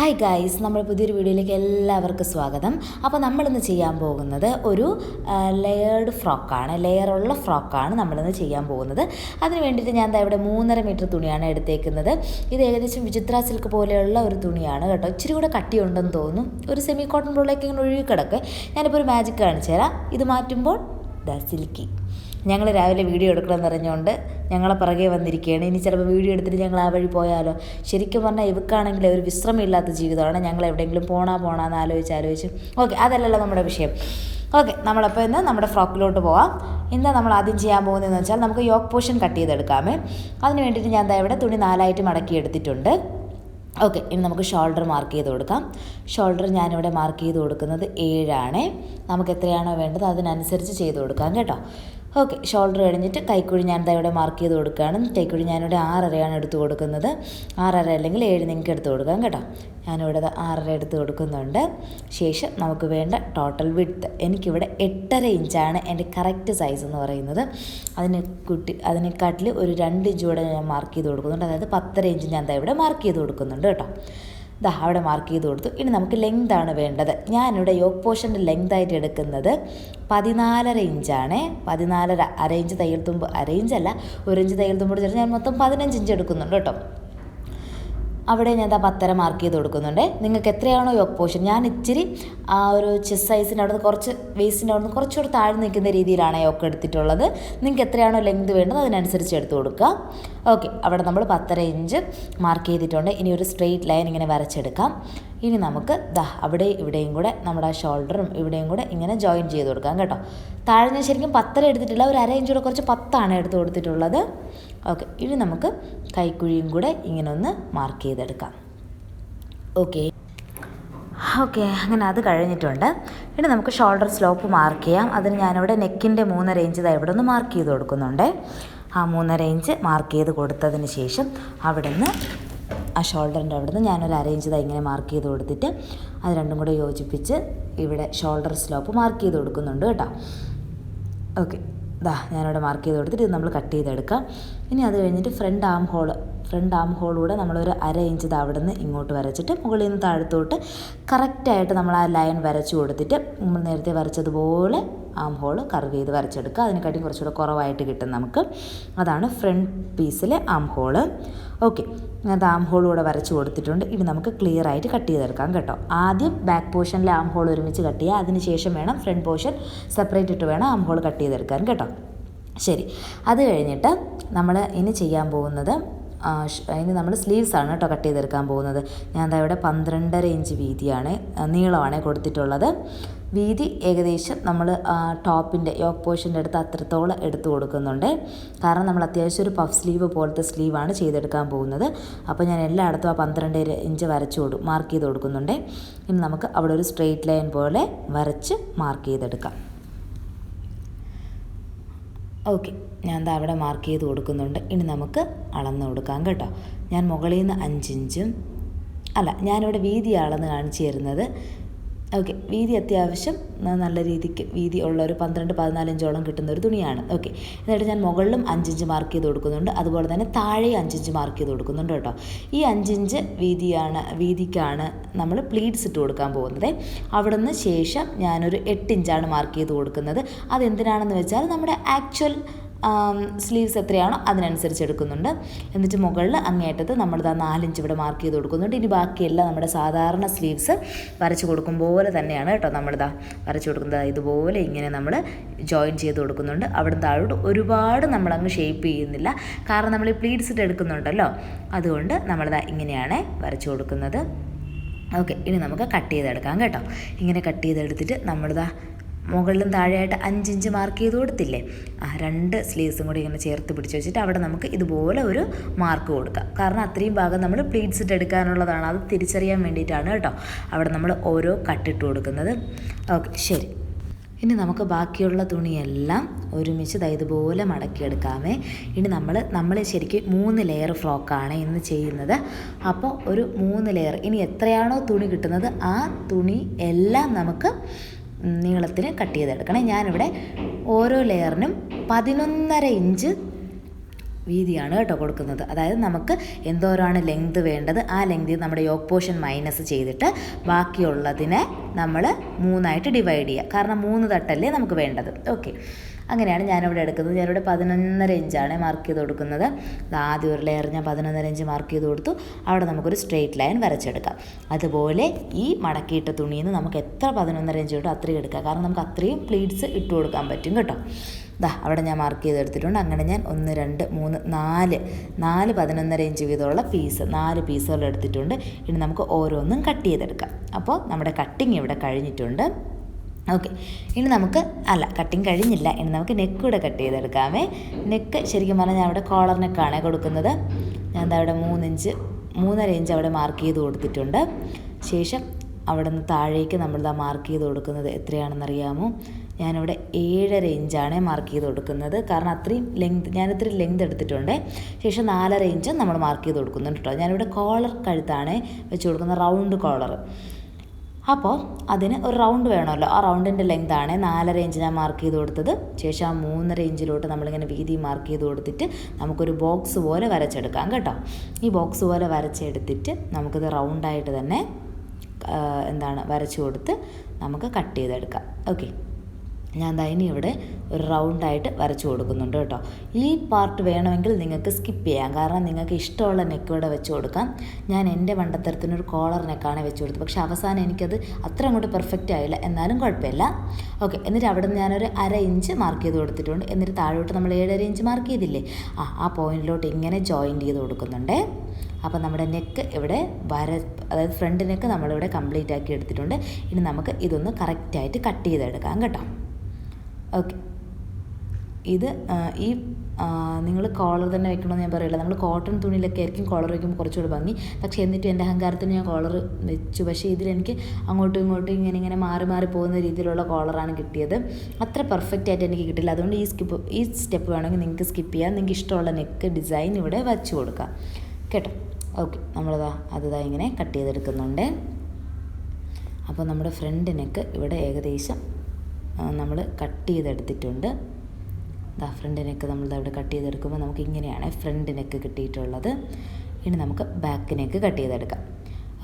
Hi guys നമ്മൾ പുതിയൊരു വീഡിയോയിലേക്ക് എല്ലാവർക്കും സ്വാഗതം. അപ്പോൾ നമ്മളിന്ന് ചെയ്യാൻ പോകുന്നത് ഒരു ലെയേർഡ് ഫ്രോക്കാണ് ലെയറുള്ള ഫ്രോക്കാണ് നമ്മളിന്ന് ചെയ്യാൻ പോകുന്നത്. അതിന് വേണ്ടിയിട്ട് ഞാൻ ഇവിടെ മൂന്നര മീറ്റർ തുണിയാണ് എടുത്തേക്കുന്നത്. ഇത് ഏകദേശം വിചിത്ര സിൽക്ക് പോലെയുള്ള ഒരു തുണിയാണ് കേട്ടോ. ഇച്ചിരി കൂടെ കട്ടിയുണ്ടെന്ന് തോന്നും ഒരു സെമി കോട്ടൺ പോലെയൊക്കെ ഇങ്ങനെ ഒഴുകി കിടക്ക്. ഞാനിപ്പോൾ ഒരു മാജിക് കാണിച്ചു തരാം ഇത് മാറ്റുമ്പോൾ ദ സിൽക്കി ഞങ്ങൾ രാവിലെ വീഡിയോ എടുക്കണമെന്ന് പറഞ്ഞുകൊണ്ട് ഞങ്ങളെ പിറകെ വന്നിരിക്കുകയാണ്. ഇനി ചിലപ്പോൾ വീഡിയോ എടുത്തിട്ട് ഞങ്ങൾ ആ വഴി പോയാലോ? ശരിക്കും പറഞ്ഞാൽ ഇവക്കാണെങ്കിൽ ഒരു വിശ്രമമില്ലാത്ത ജീവിതമാണ്. ഞങ്ങൾ എവിടെയെങ്കിലും പോണാ പോണാന്ന് ആലോചിച്ച് ആലോചിച്ച്. ഓക്കെ അതല്ലല്ലോ നമ്മുടെ വിഷയം. ഓക്കെ നമ്മളപ്പോൾ ഇന്ന് നമ്മുടെ ഫ്രോക്കിലോട്ട് പോവാം. ഇന്ന് നമ്മൾ ആദ്യം ചെയ്യാൻ പോകുന്നതെന്ന് വെച്ചാൽ നമുക്ക് യോക്ക് പോർഷൻ കട്ട് ചെയ്തെടുക്കാമേ. അതിന് വേണ്ടിയിട്ട് ഞാൻ ഇവിടെ തുണി നാലായിട്ട് മടക്കി എടുത്തിട്ടുണ്ട്. ഓക്കെ ഇനി നമുക്ക് ഷോൾഡർ മാർക്ക് ചെയ്ത് കൊടുക്കാം. ഷോൾഡർ ഞാനിവിടെ മാർക്ക് ചെയ്ത് കൊടുക്കുന്നത് ഏഴാണ്. നമുക്ക് എത്രയാണോ വേണ്ടത് അതിനനുസരിച്ച് ചെയ്ത് കൊടുക്കാം കേട്ടോ. ഓക്കെ ഷോൾഡർ കഴിഞ്ഞിട്ട് കൈക്കുഴി ഞാൻ ഇവിടെ മാർക്ക് ചെയ്ത് കൊടുക്കുകയാണ്. കൈക്കുഴി ഞാനിവിടെ ആറരയാണ് എടുത്ത് കൊടുക്കുന്നത്. ആറര അല്ലെങ്കിൽ ഏഴ് നിങ്ങൾക്ക് എടുത്ത് കൊടുക്കാം കേട്ടോ. ഞാനിവിടെ ആറര എടുത്ത് കൊടുക്കുന്നുണ്ട്. ശേഷം നമുക്ക് വേണ്ട ടോട്ടൽ വിഡ്ത്ത് എനിക്കിവിടെ എട്ടര ഇഞ്ചാണ് എന്റെ കറക്റ്റ് സൈസ് എന്ന് പറയുന്നത്. അതിന് കുട്ടി അതിനെക്കാട്ടിൽ ഒരു രണ്ട് ഇഞ്ച് കൂടെ ഞാൻ മാർക്ക് ചെയ്ത് കൊടുക്കുന്നുണ്ട്. അതായത് പത്തര ഇഞ്ച് ഞാൻ ഇവിടെ മാർക്ക് ചെയ്ത് കൊടുക്കുന്നുണ്ട് കേട്ടോ. ദാ അവിടെ മാർക്ക് ചെയ്ത് കൊടുത്തു. ഇനി നമുക്ക് ലെങ്ത് ആണ് വേണ്ടത്. ഞാനിവിടെ യോക്ക് പോർഷന്റെ ലെങ്ത് ആയിട്ട് എടുക്കുന്നത് പതിനാലര ഇഞ്ചാണ് പതിനാലര അര ഇഞ്ച് തയ്യൽ തുമ്പ് അര ഇഞ്ചല്ല ഒരു ഇഞ്ച് തയ്യൽ തുമ്പോട് ചേർത്ത് ഞാൻ മൊത്തം പതിനഞ്ച് ഇഞ്ച് എടുക്കുന്നുണ്ട് കേട്ടോ. അവിടെ ഞാൻ ആ പത്തര മാർക്ക് ചെയ്ത് കൊടുക്കുന്നുണ്ട്. നിങ്ങൾക്ക് എത്രയാണോ യോഗ പോഷൻ ഞാൻ ഇച്ചിരി ആ ഒരു ചെസ് സൈസിന്റെ അവിടെ നിന്ന് കുറച്ച് വേസ്റ്റിന്റെ അവിടെ നിന്ന് കുറച്ചുകൂടെ താഴ്ന്നു നിൽക്കുന്ന രീതിയിലാണ് യോഗ എടുത്തിട്ടുള്ളത്. നിങ്ങൾക്ക് എത്രയാണോ ലെങ്ത് വേണ്ടത് അതിനനുസരിച്ച് എടുത്ത് കൊടുക്കുക. ഓക്കെ അവിടെ നമ്മൾ പത്തര ഇഞ്ച് മാർക്ക് ചെയ്തിട്ടുണ്ട്. ഇനി ഒരു സ്ട്രെയിറ്റ് ലൈൻ ഇങ്ങനെ വരച്ചെടുക്കാം. ഇനി നമുക്ക് ദാ അവിടെ ഇവിടെയും കൂടെ നമ്മുടെ ആ ഷോൾഡറും ഇവിടെയും കൂടെ ഇങ്ങനെ ജോയിൻ ചെയ്ത് കൊടുക്കാം കേട്ടോ. താഴെ ശരിക്കും പത്തര എടുത്തിട്ടില്ല. ഒരു അര ഇഞ്ചൂടെ കുറച്ച് പത്താണ് എടുത്ത് കൊടുത്തിട്ടുള്ളത്. ഓക്കെ ഇനി നമുക്ക് കൈക്കുഴിയും കൂടെ ഇങ്ങനെ ഒന്ന് മാർക്ക് ചെയ്തെടുക്കാം. ഓക്കെ. ഓക്കെ അങ്ങനെ അത് കഴിഞ്ഞിട്ടുണ്ട്. ഇനി നമുക്ക് ഷോൾഡർ സ്ലോപ്പ് മാർക്ക് ചെയ്യാം. അതിന് ഞാനിവിടെ നെക്കിന്റെ മൂന്നര ഇഞ്ച് ഇതാ ഇവിടെ ഒന്ന് മാർക്ക് ചെയ്ത് കൊടുക്കുന്നുണ്ട്. ആ മൂന്നര ഇഞ്ച് മാർക്ക് ചെയ്ത് കൊടുത്തതിന് ശേഷം അവിടെ നിന്ന് ആ ഷോൾഡറിന്റെ അവിടെ നിന്ന് ഞാനൊരു അറേഞ്ച് ഇതാ ഇങ്ങനെ മാർക്ക് ചെയ്ത് കൊടുത്തിട്ട് അത് രണ്ടും കൂടെ യോജിപ്പിച്ച് ഇവിടെ ഷോൾഡർ സ്ലോപ്പ് മാർക്ക് ചെയ്ത് കൊടുക്കുന്നുണ്ട് കേട്ടോ. ഓക്കെ ദാ ഞാനിവിടെ മാർക്ക് ചെയ്ത് കൊടുത്തിട്ട് ഇത് നമ്മൾ കട്ട് ചെയ്തെടുക്കാം. ഇനി അത് കഴിഞ്ഞിട്ട് ഫ്രണ്ട് ആം ഹോൾ ഫ്രണ്ട് ആം ഹോളൂടെ നമ്മളൊരു അര ഇഞ്ച് അവിടെ നിന്ന് ഇങ്ങോട്ട് വരച്ചിട്ട് മുകളിൽ നിന്ന് താഴത്തോട്ട് കറക്റ്റായിട്ട് നമ്മൾ ആ ലൈൻ വരച്ചു കൊടുത്തിട്ട് നമ്മൾ നേരത്തെ വരച്ചതുപോലെ ആം ഹോൾ കർവ് ചെയ്ത് വരച്ചെടുക്കുക. അതിനെക്കാട്ടി കുറച്ചുകൂടെ കുറവായിട്ട് കിട്ടും നമുക്ക്. അതാണ് ഫ്രണ്ട് പീസിലെ ആം ഹോൾ ഓക്കെ അത് ആം ഹോൾ കൂടെ വരച്ച് കൊടുത്തിട്ടുണ്ട്. ഇനി നമുക്ക് ക്ലിയർ ആയിട്ട് കട്ട് ചെയ്തെടുക്കാം കേട്ടോ. ആദ്യം ബാക്ക് പോർഷനിലെ ആം ഹോൾ ഒരുമിച്ച് കട്ട് ചെയ്യുക. അതിന് ശേഷം വേണം ഫ്രണ്ട് പോർഷൻ സെപ്പറേറ്റ് ഇട്ട് വേണം ആം ഹോൾ കട്ട് ചെയ്തെടുക്കാൻ കേട്ടോ. ശരി. അത് കഴിഞ്ഞിട്ട് നമ്മൾ ഇനി ചെയ്യാൻ പോകുന്നത് ഇനി നമ്മൾ സ്ലീവ്സ് ആണ് കേട്ടോ കട്ട് ചെയ്തെടുക്കാൻ പോകുന്നത്. ഞാൻ എന്താ ഇവിടെ പന്ത്രണ്ടര ഇഞ്ച് വീതിയാണ് നീളമാണ് കൊടുത്തിട്ടുള്ളത്. വീതി ഏകദേശം നമ്മൾ ടോപ്പിന്റെ യോക്ക് പോർഷന്റെ അടുത്ത് അത്രത്തോളം എടുത്തു കൊടുക്കുന്നുണ്ട്. കാരണം നമ്മൾ അത്യാവശ്യം ഒരു പഫ് സ്ലീവ് പോലത്തെ സ്ലീവാണ് ചെയ്തെടുക്കാൻ പോകുന്നത്. അപ്പോൾ ഞാൻ എല്ലായിടത്തും ആ പന്ത്രണ്ട് ഇഞ്ച് വരച്ചു കൊടുക്കും മാർക്ക് ചെയ്ത് കൊടുക്കുന്നുണ്ട്. ഇനി നമുക്ക് അവിടെ ഒരു സ്ട്രെയിറ്റ് ലൈൻ പോലെ വരച്ച് മാർക്ക് ചെയ്തെടുക്കാം. ഓക്കെ. ഞാൻ ദാ അവിടെ മാർക്ക് ചെയ്ത് കൊടുക്കുന്നുണ്ട്. ഇനി നമുക്ക് അളന്ന് കൊടുക്കാം കേട്ടോ. ഞാൻ മുകളിൽ നിന്ന് അഞ്ചിഞ്ചും അല്ല ഞാനിവിടെ വീതി അളന്ന് കാണിച്ചു തരുന്നത് ഓക്കെ വീതി അത്യാവശ്യം നല്ല രീതിക്ക് വീതി ഉള്ള ഒരു പന്ത്രണ്ട് പതിനാലഞ്ചോളം കിട്ടുന്ന ഒരു തുണിയാണ്. ഓക്കെ എന്നിട്ട് ഞാൻ മുകളിലും അഞ്ചിഞ്ച് മാർക്ക് ചെയ്ത് കൊടുക്കുന്നുണ്ട്. അതുപോലെ തന്നെ താഴെ അഞ്ചിഞ്ച് മാർക്ക് ചെയ്ത് കൊടുക്കുന്നുണ്ട് കേട്ടോ. ഈ അഞ്ചിഞ്ച് വീതിയാണ് വീതിക്കാണ് നമ്മൾ പ്ലീറ്റ്സ് ഇട്ട് കൊടുക്കാൻ പോകുന്നത്. അവിടുന്ന് ശേഷം ഞാനൊരു എട്ടിഞ്ചാണ് മാർക്ക് ചെയ്ത് കൊടുക്കുന്നത്. അതെന്തിനാണെന്ന് വെച്ചാൽ നമ്മുടെ ആക്ച്വൽ സ്ലീവ്സ് എത്രയാണോ അതിനനുസരിച്ച് എടുക്കുന്നുണ്ട്. എന്നിട്ട് മുകളിൽ അങ്ങേയറ്റത്ത് നമ്മൾ ആ നാലിഞ്ച് ഇവിടെ മാർക്ക് ചെയ്ത് കൊടുക്കുന്നുണ്ട്. ഇനി ബാക്കിയെല്ലാം നമ്മുടെ സാധാരണ സ്ലീവ്സ് വരച്ച് കൊടുക്കും പോലെ തന്നെയാണ് കേട്ടോ നമ്മളിതാ വരച്ച് കൊടുക്കുന്നത്. ഇതുപോലെ ഇങ്ങനെ നമ്മൾ ജോയിൻ ചെയ്ത് കൊടുക്കുന്നുണ്ട്. അവിടെ താഴോട്ട് ഒരുപാട് നമ്മളങ്ങ് ഷേപ്പ് ചെയ്യുന്നില്ല. കാരണം നമ്മൾ പ്ലീറ്റ്സ് ഇട്ട് എടുക്കുന്നുണ്ടല്ലോ. അതുകൊണ്ട് നമ്മളിതാ ഇങ്ങനെയാണ് വരച്ച് കൊടുക്കുന്നത്. ഓക്കെ ഇനി നമുക്ക് കട്ട് ചെയ്തെടുക്കാം കേട്ടോ. ഇങ്ങനെ കട്ട് ചെയ്തെടുത്തിട്ട് നമ്മളിതാ മുകളിലും താഴെയായിട്ട് അഞ്ചിഞ്ച് മാർക്ക് ചെയ്ത് കൊടുത്തില്ലേ? ആ രണ്ട് സ്ലീവ്സും കൂടി ഇങ്ങനെ ചേർത്ത് പിടിച്ച് വെച്ചിട്ട് അവിടെ നമുക്ക് ഇതുപോലെ ഒരു മാർക്ക് കൊടുക്കാം. കാരണം അത്രയും ഭാഗം നമ്മൾ പ്ലീറ്റ്സ് ഇട്ട് എടുക്കാനുള്ളതാണ്. അത് തിരിച്ചറിയാൻ വേണ്ടിയിട്ടാണ് കേട്ടോ. അവിടെ നമ്മൾ ഓരോ കട്ടിട്ട് കൊടുക്കുന്നത്. ഓക്കെ ശരി. ഇനി നമുക്ക് ബാക്കിയുള്ള തുണിയെല്ലാം ഒരുമിച്ച് ദാ ഇതുപോലെ മടക്കിയെടുക്കാമേ. ഇനി നമ്മൾ നമ്മൾ ശരിക്കും മൂന്ന് ലെയർ ഫ്രോക്കാണ് ഇന്ന് ചെയ്യുന്നത്. അപ്പോൾ ഒരു മൂന്ന് ലെയർ ഇനി എത്രയാണോ തുണി കിട്ടുന്നത്? ആ തുണി എല്ലാം നമുക്ക് നീളത്തിന് കട്ട് ചെയ്തെടുക്കണം. ഞാനിവിടെ ഓരോ ലെയറിനും പതിനൊന്നര ഇഞ്ച് വീതിയാണ് കേട്ടോ കൊടുക്കുന്നത്. അതായത് നമുക്ക് എന്തോരാണ് ലെങ്ത് വേണ്ടത് ആ ലെങ്ത് നമ്മുടെ യോഗ് പോർഷൻ മൈനസ് ചെയ്തിട്ട് ബാക്കിയുള്ളതിനെ നമ്മൾ മൂന്നായിട്ട് ഡിവൈഡ് ചെയ്യുക കാരണം മൂന്ന് തട്ടല്ലേ നമുക്ക് വേണ്ടത്. ഓക്കെ അങ്ങനെയാണ് ഞാനിവിടെ എടുക്കുന്നത്. ഞാനിവിടെ പതിനൊന്നര ഇഞ്ചാണ് മാർക്ക് ചെയ്ത് കൊടുക്കുന്നത്. ആദ്യം ഒരു ലെയർ ഞാൻ പതിനൊന്നര ഇഞ്ച് മാർക്ക് ചെയ്ത് കൊടുത്തു. അവിടെ നമുക്കൊരു സ്ട്രെയിറ്റ് ലൈൻ വരച്ചെടുക്കാം. അതുപോലെ ഈ മടക്കിയിട്ട തുണിയിൽ നിന്ന് നമുക്ക് എത്ര പതിനൊന്നര ഇഞ്ച് കിട്ടും അത്രയും എടുക്കാം. കാരണം നമുക്ക് അത്രയും പ്ലീറ്റ്സ് ഇട്ട് കൊടുക്കാൻ പറ്റും കേട്ടോ. ദാ അവിടെ ഞാൻ മാർക്ക് ചെയ്തെടുത്തിട്ടുണ്ട്. അങ്ങനെ ഞാൻ ഒന്ന് രണ്ട് മൂന്ന് നാല് നാല് പതിനൊന്നര ഇഞ്ച് വീതമുള്ള പീസ് നാല് പീസുകൾ എടുത്തിട്ടുണ്ട്. ഇനി നമുക്ക് ഓരോന്നും കട്ട് ചെയ്തെടുക്കാം. അപ്പോൾ നമ്മുടെ കട്ടിങ് ഇവിടെ കഴിഞ്ഞിട്ടുണ്ട്. ഓക്കെ ഇനി നമുക്ക് അല്ല കട്ടിങ് കഴിഞ്ഞില്ല. ഇനി നമുക്ക് നെക്ക് കൂടെ കട്ട് ചെയ്തെടുക്കാമേ. നെക്ക് ശരിക്കും പറഞ്ഞാൽ ഞാൻ അവിടെ കോളർ നെക്കാണ് കൊടുക്കുന്നത്. ഞാൻ എന്താ അവിടെ മൂന്നിഞ്ച് മൂന്നര ഇഞ്ച് അവിടെ മാർക്ക് ചെയ്ത് കൊടുത്തിട്ടുണ്ട്. ശേഷം അവിടെ നിന്ന് താഴേക്ക് നമ്മളിതാ മാർക്ക് ചെയ്ത് കൊടുക്കുന്നത് എത്രയാണെന്നറിയാമോ? ഞാനിവിടെ ഏഴര ഇഞ്ചാണ് മാർക്ക് ചെയ്ത് കൊടുക്കുന്നത്. കാരണം അത്രയും ലെങ്ത് ഞാൻ ഇത്രയും ലെങ്ത് എടുത്തിട്ടുണ്ട്. ശേഷം നാലര ഇഞ്ച് നമ്മൾ മാർക്ക് ചെയ്ത് കൊടുക്കുന്നുണ്ട് കേട്ടോ. ഞാനിവിടെ കോളർ കഴുത്താണ് വെച്ച് കൊടുക്കുന്നത് റൗണ്ട് കോളർ അപ്പോൾ അതിന് ഒരു റൗണ്ട് വേണമല്ലോ. ആ റൗണ്ടിന്റെ ലെങ്താണ് നാലര ഇഞ്ച് ഞാൻ മാർക്ക് ചെയ്ത് കൊടുത്തത്. ശേഷം ആ മൂന്നര ഇഞ്ചിലോട്ട് നമ്മളിങ്ങനെ വീതി മാർക്ക് ചെയ്ത് കൊടുത്തിട്ട് നമുക്കൊരു ബോക്സ് പോലെ വരച്ചെടുക്കാം കേട്ടോ. ഈ ബോക്സ് പോലെ വരച്ചെടുത്തിട്ട് നമുക്കിത് റൗണ്ടായിട്ട് തന്നെ എന്താണ് വരച്ചു കൊടുത്ത് നമുക്ക് കട്ട് ചെയ്തെടുക്കാം. ഓക്കെ ഞാൻ ദാ ഇവിടെ ഒരു റൗണ്ടായിട്ട് വരച്ചു കൊടുക്കുന്നുണ്ട് കേട്ടോ. ഈ പാർട്ട് വേണമെങ്കിൽ നിങ്ങൾക്ക് സ്കിപ്പ് ചെയ്യാം. കാരണം നിങ്ങൾക്ക് ഇഷ്ടമുള്ള നെക്ക് ഇവിടെ വെച്ച് കൊടുക്കാം. ഞാൻ എന്റെ മണ്ടത്തരത്തിനൊരു കോളർ നെക്കാണ് വെച്ച് കൊടുത്തത്. പക്ഷേ അവസാനം എനിക്കത് അത്ര അങ്ങോട്ട് പെർഫെക്റ്റ് ആയില്ല. എന്നാലും കുഴപ്പമില്ല. ഓക്കെ എന്നിട്ട് അവിടെ നിന്ന് ഞാനൊരു അര ഇഞ്ച് മാർക്ക് ചെയ്ത് കൊടുത്തിട്ടുണ്ട്. എന്നിട്ട് താഴോട്ട് നമ്മൾ ഏഴര ഇഞ്ച് മാർക്ക് ചെയ്തില്ലേ? ആ ആ പോയിന്റിലോട്ട് ഇങ്ങനെ ജോയിന്റ് ചെയ്ത് കൊടുക്കുന്നുണ്ട്. അപ്പോൾ നമ്മുടെ നെക്ക് ഇവിടെ വര അതായത് ഫ്രണ്ട് നെക്ക് നമ്മളിവിടെ കംപ്ലീറ്റ് ആക്കി എടുത്തിട്ടുണ്ട്. ഇനി നമുക്ക് ഇതൊന്ന് കറക്റ്റായിട്ട് കട്ട് ചെയ്തെടുക്കാം കേട്ടോ. ഓക്കെ ഇത് ഈ നിങ്ങൾ കോളർ തന്നെ വെക്കണമെന്ന് ഞാൻ പറയില്ല. നമ്മൾ കോട്ടൺ തുണിയിലൊക്കെ ആയിരിക്കും കോളർ വയ്ക്കുമ്പോൾ കുറച്ചുകൂടി ഭംഗി. പക്ഷേ എന്നിട്ടും എന്റെ അഹങ്കാരത്തിന് ഞാൻ കോളർ വെച്ചു. പക്ഷേ ഇതിലെനിക്ക് അങ്ങോട്ടും ഇങ്ങോട്ടും ഇങ്ങനെ ഇങ്ങനെ മാറി മാറി പോകുന്ന രീതിയിലുള്ള കോളറാണ് കിട്ടിയത്. അത്ര പെർഫെക്റ്റ് ആയിട്ട് എനിക്ക് കിട്ടില്ല. അതുകൊണ്ട് ഈ സ്കിപ്പ് ഈ സ്റ്റെപ്പ് വേണമെങ്കിൽ നിങ്ങൾക്ക് സ്കിപ്പ് ചെയ്യാം. നിങ്ങൾക്ക് ഇഷ്ടമുള്ള നെക്ക് ഡിസൈൻ ഇവിടെ വച്ചു കൊടുക്കാം. കേട്ടോ? ഓക്കെ നമ്മളിതാ അതിതാ ഇങ്ങനെ കട്ട് ചെയ്തെടുക്കുന്നുണ്ട്. അപ്പോൾ നമ്മുടെ ഫ്രണ്ട് നെക്ക് ഇവിടെ ഏകദേശം നമ്മൾ കട്ട് ചെയ്തെടുത്തിട്ടുണ്ട്. ഫ്രണ്ട് നെക്ക് നമ്മൾ അവിടെ കട്ട് ചെയ്തെടുക്കുമ്പോൾ നമുക്ക് ഇങ്ങനെയാണ് ഫ്രണ്ട് നെക്ക് കിട്ടിയിട്ടുള്ളത്. ഇനി നമുക്ക് ബാക്ക് നെക്ക് കട്ട് ചെയ്തെടുക്കാം.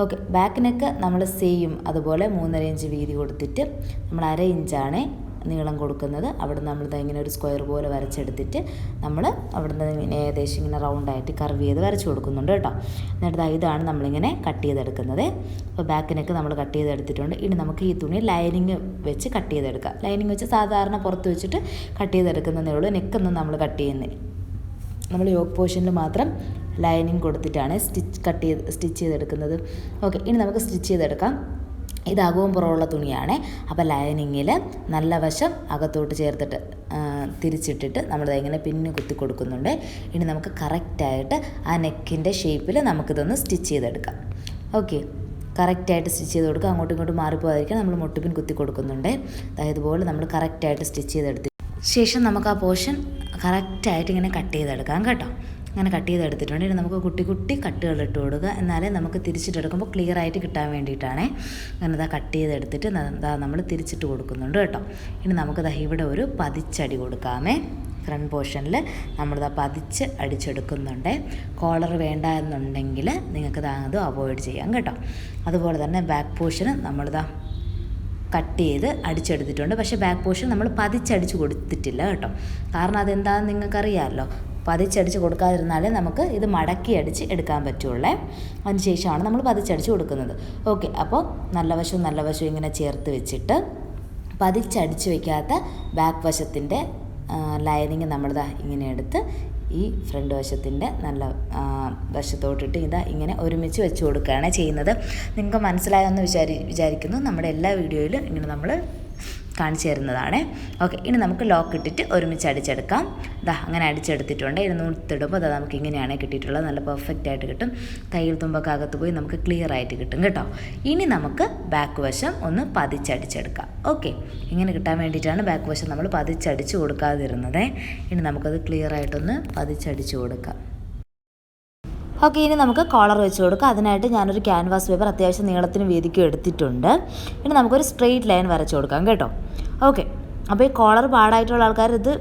ഓക്കെ ബാക്ക് നെക്ക് നമ്മൾ സെയിം അതുപോലെ മൂന്നര ഇഞ്ച് വീതി കൊടുത്തിട്ട് നമ്മൾ അര ഇഞ്ചാണ് നീളം കൊടുക്കുന്നത്. അവിടെ നമ്മൾ ഇങ്ങനെ ഒരു സ്ക്വയർ പോലെ വരച്ചെടുത്തിട്ട് നമ്മൾ അവിടുന്ന് ഇങ്ങനെ ഏകദേശം ഇങ്ങനെ റൗണ്ടായിട്ട് കർവ് ചെയ്ത് വരച്ച് കൊടുക്കുന്നുണ്ട് കേട്ടോ. എന്നിട്ട് ഇതാണ് നമ്മളിങ്ങനെ കട്ട് ചെയ്തെടുക്കുന്നത്. അപ്പോൾ ബാക്കിനൊക്കെ നമ്മൾ കട്ട് ചെയ്തെടുത്തിട്ടുണ്ട്. ഇനി നമുക്ക് ഈ തുണി ലൈനിങ് വെച്ച് കട്ട് ചെയ്തെടുക്കാം. ലൈനിങ് വെച്ച് സാധാരണ പുറത്ത് വെച്ചിട്ട് കട്ട് ചെയ്തെടുക്കുന്നതേ ഉള്ളൂ. നെക്കൊന്നും നമ്മൾ കട്ട് ചെയ്യുന്നില്ല. നമ്മൾ യോഗ പോർഷനിൽ മാത്രം ലൈനിങ് കൊടുത്തിട്ടാണ് സ്റ്റിച്ച് കട്ട് ചെയ്ത് സ്റ്റിച്ച് ചെയ്തെടുക്കുന്നത്. ഓക്കെ ഇനി നമുക്ക് സ്റ്റിച്ച് ചെയ്തെടുക്കാം. ഇത് അകവും പുറമുള്ള തുണിയാണ്. അപ്പോൾ ലൈനിങ്ങിൽ നല്ല വശം അകത്തോട്ട് ചേർത്തിട്ട് തിരിച്ചിട്ടിട്ട് നമ്മൾ ഇങ്ങനെ പിന്നു കുത്തി കൊടുക്കുന്നുണ്ട്. ഇനി നമുക്ക് കറക്റ്റായിട്ട് ആ നെക്കിന്റെ ഷേപ്പിൽ നമുക്കിതൊന്ന് സ്റ്റിച്ച് ചെയ്തെടുക്കാം. ഓക്കെ കറക്റ്റായിട്ട് സ്റ്റിച്ച് ചെയ്ത് കൊടുക്കുക. അങ്ങോട്ടും ഇങ്ങോട്ടും മാറിപ്പോകാതിരിക്കാൻ നമ്മൾ മുട്ടുപിൻ കുത്തി കൊടുക്കുന്നുണ്ട്. ഇതുപോലെ നമ്മൾ കറക്റ്റായിട്ട് സ്റ്റിച്ച് ചെയ്തെടുത്ത് ശേഷം നമുക്ക് ആ പോർഷൻ കറക്റ്റായിട്ട് ഇങ്ങനെ കട്ട് ചെയ്തെടുക്കാം കേട്ടോ. അങ്ങനെ കട്ട് ചെയ്ത് എടുത്തിട്ടുണ്ട്. ഇനി നമുക്ക് കുട്ടി കുട്ടി കട്ടുകൾ ഇട്ട് കൊടുക്കുക. എന്നാലേ നമുക്ക് തിരിച്ചിട്ടെടുക്കുമ്പോൾ ക്ലിയർ ആയിട്ട് കിട്ടാൻ വേണ്ടിയിട്ടാണേ. അങ്ങനെ ഇതാ കട്ട് ചെയ്തെടുത്തിട്ട് ഇതാ നമ്മൾ തിരിച്ചിട്ട് കൊടുക്കുന്നുണ്ട് കേട്ടോ. ഇനി നമുക്കിതാ ഇവിടെ ഒരു പതിച്ചടി കൊടുക്കാമേ. ഫ്രണ്ട് പോർഷനിൽ നമ്മളിതാ പതിച്ച് അടിച്ചെടുക്കുന്നുണ്ട്. കോളർ വേണ്ട എന്നുണ്ടെങ്കിൽ നിങ്ങൾക്ക് അത് അവോയ്ഡ് ചെയ്യാം കേട്ടോ. അതുപോലെ തന്നെ ബാക്ക് പോർഷന് നമ്മളിതാ കട്ട് ചെയ്ത് അടിച്ചെടുത്തിട്ടുണ്ട്. പക്ഷേ ബാക്ക് പോർഷൻ നമ്മൾ പതിച്ചടിച്ച് കൊടുത്തിട്ടില്ല കേട്ടോ. കാരണം അതെന്താണെന്ന് നിങ്ങൾക്കറിയാമല്ലോ. പതിച്ചടിച്ച് കൊടുക്കാതിരുന്നാലേ നമുക്ക് ഇത് മടക്കി അടിച്ച് എടുക്കാൻ പറ്റുള്ളേ. അതിന് ശേഷമാണ് നമ്മൾ പതിച്ചടിച്ച് കൊടുക്കുന്നത്. ഓക്കെ അപ്പോൾ നല്ല വശവും നല്ല വശവും ഇങ്ങനെ ചേർത്ത് വെച്ചിട്ട് പതിച്ചടിച്ച് വയ്ക്കാത്ത ബാക്ക് വശത്തിന്റെ ലൈനിങ് നമ്മളിതാ ഇങ്ങനെ എടുത്ത് ഈ ഫ്രണ്ട് വശത്തിന്റെ നല്ല വശത്തോട്ടിട്ട് ഇതാ ഇങ്ങനെ ഒരുമിച്ച് വെച്ച് കൊടുക്കുകയാണ് ചെയ്യുന്നത്. നിങ്ങൾക്ക് മനസ്സിലായെന്ന് വിചാരി വിചാരിക്കുന്നു. നമ്മുടെ എല്ലാ വീഡിയോയിലും ഇങ്ങനെ നമ്മൾ കാണിച്ചു തരുന്നതാണ് ഓക്കെ ഇനി നമുക്ക് ലോക്ക് ഇട്ടിട്ട് ഒരുമിച്ച് അടിച്ചെടുക്കാം. ഇതാ അങ്ങനെ അടിച്ചെടുത്തിട്ടുണ്ട്. ഇനി നൂറ്റിടുമ്പോൾ അത് നമുക്ക് ഇങ്ങനെയാണ് കിട്ടിയിട്ടുള്ളത്. നല്ല പെർഫെക്റ്റ് ആയിട്ട് കിട്ടും. കയ്യിൽ തുമ്പൊക്കെ അകത്ത് പോയി നമുക്ക് ക്ലിയർ ആയിട്ട് കിട്ടും കേട്ടോ. ഇനി നമുക്ക് ബാക്ക് വശം ഒന്ന് പതിച്ചടിച്ചെടുക്കാം. ഓക്കെ ഇങ്ങനെ കിട്ടാൻ വേണ്ടിയിട്ടാണ് ബാക്ക് വശം നമ്മൾ പതിച്ചടിച്ച് കൊടുക്കാതിരുന്നത്. ഇനി നമുക്കത് ക്ലിയർ ആയിട്ടൊന്ന് പതിച്ചടിച്ച് കൊടുക്കാം. ഓക്കെ ഇനി നമുക്ക് കോളർ വെച്ച് കൊടുക്കാം. അതിനായിട്ട് ഞാനൊരു ക്യാൻവാസ് പേപ്പർ അത്യാവശ്യം നീളത്തിന് വീതിക്കും എടുത്തിട്ടുണ്ട്. ഇനി നമുക്കൊരു സ്ട്രെയിറ്റ് ലൈൻ വരച്ച് കൊടുക്കാം കേട്ടോ. ഓക്കെ അപ്പോൾ ഈ കോളർ പാടായിട്ടുള്ള ആൾക്കാർ ഇത്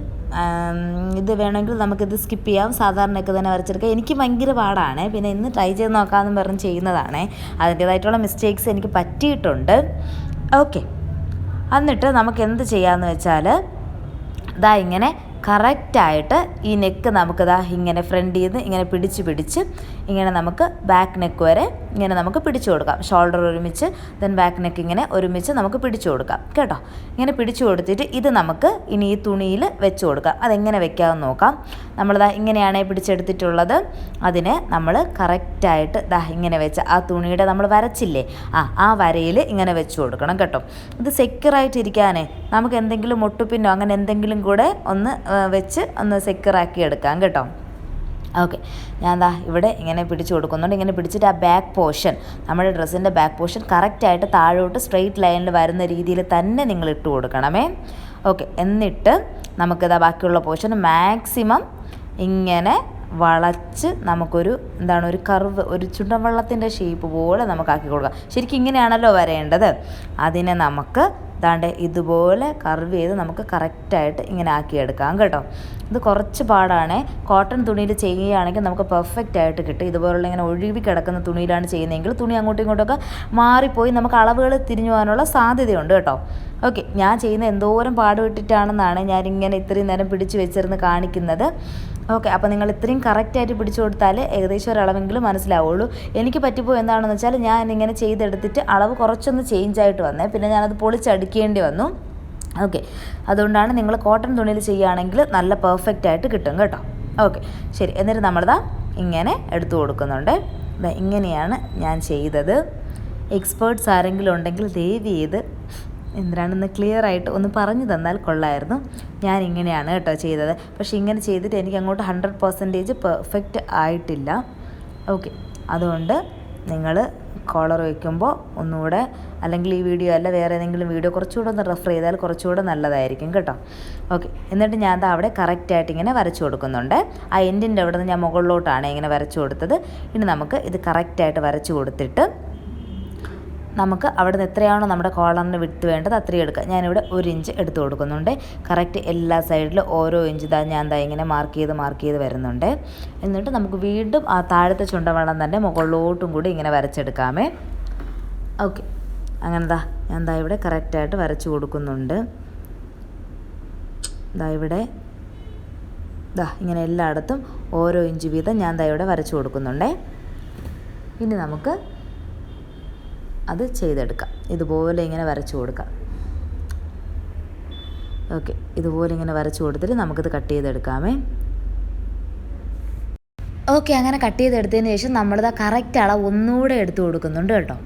ഇത് വേണമെങ്കിൽ നമുക്കിത് സ്കിപ്പ് ചെയ്യാം. സാധാരണയൊക്കെ തന്നെ വരച്ചെടുക്കാം. എനിക്ക് ഭയങ്കര പാടാണ്. പിന്നെ ഇന്ന് ട്രൈ ചെയ്ത് നോക്കാമെന്ന് പറഞ്ഞ് ചെയ്യുന്നതാണ്. അതിന്റേതായിട്ടുള്ള മിസ്റ്റേക്സ് എനിക്ക് പറ്റിയിട്ടുണ്ട്. ഓക്കെ എന്നിട്ട് നമുക്ക് എന്ത് ചെയ്യാമെന്ന് വെച്ചാൽ ഇതാ ഇങ്ങനെ കറക്റ്റായിട്ട് ഈ നെക്ക് നമുക്കിതാ ഇങ്ങനെ ഫ്രണ്ടിൽ നിന്ന് ഇങ്ങനെ പിടിച്ച് പിടിച്ച് ഇങ്ങനെ നമുക്ക് ബാക്ക് നെക്ക് വരെ ഇങ്ങനെ നമുക്ക് പിടിച്ചു കൊടുക്കാം. ഷോൾഡർ ഒരുമിച്ച് ദെൻ ബാക്ക് നെക്ക് ഇങ്ങനെ ഒരുമിച്ച് നമുക്ക് പിടിച്ചു കൊടുക്കാം. കേട്ടോ? ഇങ്ങനെ പിടിച്ചു കൊടുത്തിട്ട് ഇത് നമുക്ക് ഇനി ഈ തുണിയിൽ വെച്ച് കൊടുക്കാം. അതെങ്ങനെ വെക്കാമെന്ന് നോക്കാം. നമ്മളിതാ ഇങ്ങനെയാണ് പിടിച്ചെടുത്തിട്ടുള്ളത്. അതിനെ നമ്മൾ കറക്റ്റായിട്ട് ദാ ഇങ്ങനെ വെച്ച് ആ തുണിയുടെ നമ്മൾ വരച്ചില്ലേ? ആ ആ വരയിൽ ഇങ്ങനെ വെച്ച് കൊടുക്കണം കേട്ടോ. ഇത് സെക്യൂറായിട്ട് ഇരിക്കാനേ. നമുക്ക് എന്തെങ്കിലും മുട്ടുപിന്നോ അങ്ങനെ എന്തെങ്കിലും കൂടെ ഒന്ന് വെച്ച് ഒന്ന് സെക്യൂറാക്കി എടുക്കാം കേട്ടോ. ഓക്കെ ഞാൻ ദാ ഇവിടെ ഇങ്ങനെ പിടിച്ചു കൊടുക്കുന്നുണ്ട്. ഇങ്ങനെ പിടിച്ചിട്ട് ആ ബാക്ക് പോർഷൻ നമ്മുടെ ഡ്രസ്സിന്റെ ബാക്ക് പോർഷൻ കറക്റ്റായിട്ട് താഴോട്ട് സ്ട്രെയിറ്റ് ലൈനിൽ വരുന്ന രീതിയിൽ തന്നെ നിങ്ങൾ ഇട്ട് കൊടുക്കണമേ. ഓക്കെ എന്നിട്ട് നമുക്കിതാ ബാക്കിയുള്ള പോർഷൻ മാക്സിമം ഇങ്ങനെ വളച്ച് നമുക്കൊരു എന്താണ് ഒരു കർവ് ഒരു ചുണ്ടൻ വെള്ളത്തിന്റെ ഷേപ്പ് പോലെ നമുക്കാക്കി കൊടുക്കാം. ശരിക്കും ഇങ്ങനെയാണല്ലോ വരേണ്ടത്. അതിനെ നമുക്ക് ദാണ്ട് ഇതുപോലെ കർവ് ചെയ്ത് നമുക്ക് കറക്റ്റായിട്ട് ഇങ്ങനെ ആക്കിയെടുക്കാം കേട്ടോ. ഇത് കുറച്ച് പാടാണ്. കോട്ടൺ തുണിയിൽ ചെയ്യുകയാണെങ്കിൽ നമുക്ക് പെർഫെക്റ്റ് ആയിട്ട് കിട്ടും. ഇതുപോലുള്ള ഇങ്ങനെ ഒഴുകി കിടക്കുന്ന തുണിയിലാണ് ചെയ്യുന്നതെങ്കിൽ തുണി അങ്ങോട്ടും ഇങ്ങോട്ടൊക്കെ മാറിപ്പോയി നമുക്ക് അളവുകൾ തിരിഞ്ഞു പോകാനുള്ള സാധ്യതയുണ്ട് കേട്ടോ. ഓക്കെ ഞാൻ ചെയ്യുന്ന എന്തോരം പാടുപെട്ടിട്ടാണെന്നാണ് ഞാനിങ്ങനെ ഇത്രയും നേരം പിടിച്ചു വെച്ചിരുന്ന് കാണിക്കുന്നത്. ഓക്കെ അപ്പോൾ നിങ്ങൾ ഇത്രയും കറക്റ്റായിട്ട് പിടിച്ചു കൊടുത്താൽ ഏകദേശം ഒരളവെങ്കിലും മനസ്സിലാവുള്ളൂ. എനിക്ക് പറ്റിപ്പോയി എന്താണെന്ന് വെച്ചാൽ ഞാൻ ഇങ്ങനെ ചെയ്തെടുത്തിട്ട് അളവ് കുറച്ചൊന്ന് ചേഞ്ച് ആയിട്ട് വന്നേ. പിന്നെ ഞാനത് പൊളിച്ചടിക്കേണ്ടി വന്നു. ഓക്കെ അതുകൊണ്ടാണ് നിങ്ങൾ കോട്ടൺ തുണിയിൽ ചെയ്യുകയാണെങ്കിൽ നല്ല പെർഫെക്റ്റ് ആയിട്ട് കിട്ടും കേട്ടോ. ഓക്കെ ശരി എന്നിട്ട് നമ്മളിതാ ഇങ്ങനെ എടുത്തു കൊടുക്കുന്നുണ്ട്. ഇങ്ങനെയാണ് ഞാൻ ചെയ്തത്. എക്സ്പേർട്സ് ആരെങ്കിലും ഉണ്ടെങ്കിൽ ദയവ് ചെയ്ത് എന്തിനാണെന്ന് ക്ലിയർ ആയിട്ട് ഒന്ന് പറഞ്ഞു തന്നാൽ കൊള്ളായിരുന്നു. ഞാൻ ഇങ്ങനെയാണ് കേട്ടോ ചെയ്തത്. പക്ഷേ ഇങ്ങനെ ചെയ്തിട്ട് എനിക്ക് അങ്ങോട്ട് ഹൺഡ്രഡ് പെർസെന്റേജ് പെർഫെക്റ്റ് ആയിട്ടില്ല. ഓക്കെ. അതുകൊണ്ട് നിങ്ങൾ കോളർ വയ്ക്കുമ്പോൾ ഒന്നുകൂടെ അല്ലെങ്കിൽ ഈ വീഡിയോ അല്ല വേറെ ഏതെങ്കിലും വീഡിയോ കുറച്ചുകൂടെ ഒന്ന് റെഫർ ചെയ്താൽ കുറച്ചുകൂടെ നല്ലതായിരിക്കും കേട്ടോ. ഓക്കെ. എന്നിട്ട് ഞാൻ ദാ അവിടെ കറക്റ്റായിട്ട് ഇങ്ങനെ വരച്ചു കൊടുക്കുന്നുണ്ട്. ആ എൻഡിന്റെ അവിടെ നിന്ന് ഞാൻ മുകളിലോട്ടാണ് ഇങ്ങനെ വരച്ചു കൊടുത്തത്. ഇനി നമുക്ക് ഇത് കറക്റ്റായിട്ട് വരച്ചു കൊടുത്തിട്ട് നമുക്ക് അവിടെ നിന്ന് എത്രയാണോ നമ്മുടെ കോളറിന് വിട്ട് വേണ്ടത് അത്രയും എടുക്കുക ഞാനിവിടെ ഒരു ഇഞ്ച് എടുത്ത് കൊടുക്കുന്നുണ്ട്. കറക്റ്റ് എല്ലാ സൈഡിലും ഓരോ ഇഞ്ച് ഇതാ ഞാൻ ദാ ഇങ്ങനെ മാർക്ക് ചെയ്ത് മാർക്ക് ചെയ്ത് വരുന്നുണ്ട്. എന്നിട്ട് നമുക്ക് വീണ്ടും ആ താഴത്തെ ചുണ്ടവെള്ളം തന്നെ മുകളിലോട്ടും കൂടി ഇങ്ങനെ വരച്ചെടുക്കാമേ. ഓക്കെ അങ്ങനെ ദാ ഞാൻ ദാ ഇവിടെ കറക്റ്റായിട്ട് വരച്ചു കൊടുക്കുന്നുണ്ട്. ദാ ഇവിടെ ദാ ഇങ്ങനെ എല്ലായിടത്തും ഓരോ ഇഞ്ച് വീതം ഞാൻ ദാ ഇവിടെ വരച്ചു കൊടുക്കുന്നുണ്ടേ. ഇനി നമുക്ക് അത് ചെയ്തെടുക്കാം. ഇതുപോലെ ഇങ്ങനെ വരച്ചു കൊടുക്കാം. ഓക്കെ. ഇതുപോലെ ഇങ്ങനെ വരച്ചു കൊടുത്തിട്ട് നമുക്കിത് കട്ട് ചെയ്തെടുക്കാമേ. ഓക്കെ അങ്ങനെ കട്ട് ചെയ്തെടുത്തതിന് ശേഷം നമ്മളിതാ കറക്റ്റ് അളവ് ഒന്നുകൂടെ എടുത്തു കൊടുക്കുന്നുണ്ട് കേട്ടോ.